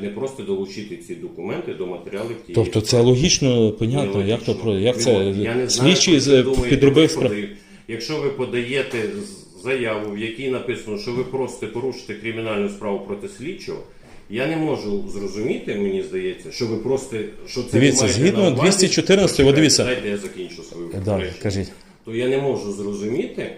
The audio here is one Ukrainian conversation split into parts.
Ви не просто долучити ці документи до матеріалів тієї Тобто це логічно, понятно, як то про як це Я не знаю, слідчий що ви з- думаєте, підробив ви справу. Якщо ви подаєте з- заяву, в якій написано, що ви просто порушите кримінальну справу проти слідчого, я не можу зрозуміти, мені здається, що ви просто що це ви Дивіться, маєте згідно на увазі. 214, Почекайте, дивіться. Дайте я закінчу свою Да, речення. кажіть. То я не можу зрозуміти,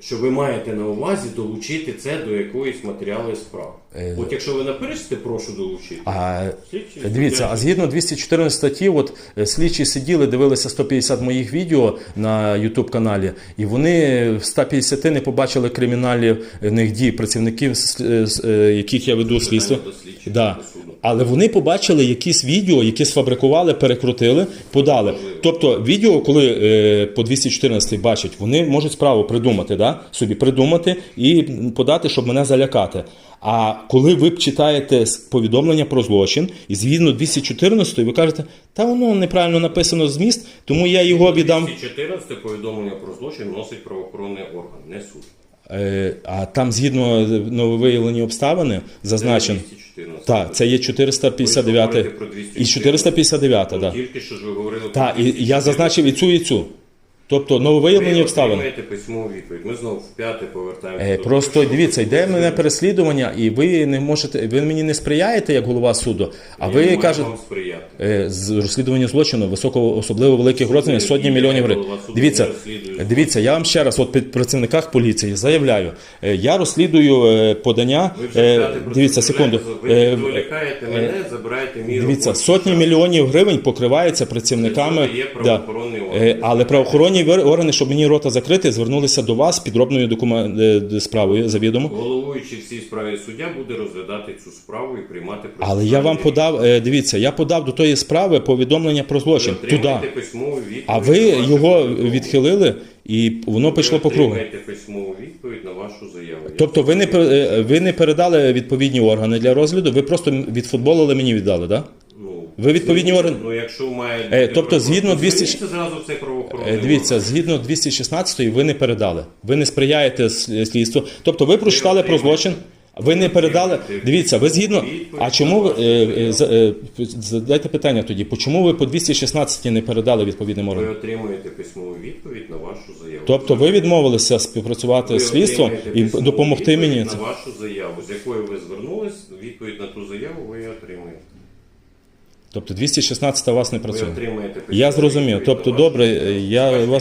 що ви маєте на увазі долучити це до якоїсь матеріалу справи. Е, От якщо ви напишете, прошу долучити. А Слідчий дивіться, а згідно 214 статті, от е, слідчі сиділи, дивилися 150 моїх відео на YouTube каналі, і вони в 150 не побачили кримінальних дій працівників, е, яких я веду слідство. Да. Але вони побачили якісь відео, які сфабрикували, перекрутили, подали. Тобто, відео, коли е, по 214 бачать, вони можуть справу придумати, да? собі придумати і подати, щоб мене залякати. А коли ви читаєте повідомлення про злочин, і згідно 214, ви кажете, та воно неправильно написано зміст, тому я його віддам. 214 повідомлення про злочин вносить правоохоронний орган, не суд. Е, а там згідно нововиявлені обставини зазначено. 214. Так, це є 459 Ви говорите про 214. і 459, так. Тільки що ж ви говорили про Так, і я зазначив і цю, і цю. Тобто нововиявлені Ви обставини. отримаєте письмову відповідь. Ми знову в п'яте повертаємося. Е, Просто дивіться, ви йде мене переслідування, і ви не можете, ви мені не сприяєте як голова суду, а ви кажете. вам сприяти. е, З розслідування злочину високого, особливо великих розмірів, сотні мільйонів гривень. Дивіться, дивіться, я вам ще раз, от під працівниках поліції заявляю, е, я розслідую е, подання. Ви е, Дивіться, секунду. Ви Е, відволікаєте мене, забираєте мій Дивіться, сотні мільйонів гривень покривається працівниками. Є правоохоронний орган. Е, Але правоохоронні вер- органи, щоб мені рота закрити, звернулися до вас з підробною е, справою завідомо. Головуючий в цій справі суддя буде розглядати цю справу і приймати Але я вам подав, е, дивіться, я подав до тої справи повідомлення про злочин туди. письмову відповідь. А ви на вашу його повідомлення. відхилили, і воно пішло по кругу. Ви отримаєте письмову відповідь на вашу заяву. Я Тобто ви не пер- е, ви не передали відповідні органи для розгляду, ви просто відфутболили мені віддали, так? Ну, Ви відповідні органи- Ну, якщо має Е, тобто, згідно 200 зразу в цей правоохоронний Е, Дивіться, згідно 216 ви не передали. Ви не сприяєте с- слідству. Тобто ви прочитали про злочин. Ви не передали. Дивіться, ви згідно. А чому ви е, е, за- е, задайте питання тоді? Чому ви по 216 не передали відповідним Ви органам? отримуєте письмову відповідь на вашу заяву. Тобто ви відмовилися співпрацювати з слідством отримаєте і письмову допомогти відповідь мені. на вашу заяву, з якою ви звернулись, відповідь на ту заяву ви її отримаєте. Тобто 216 у вас не працює. отримаєте Я зрозумів. Тобто, добре, я вас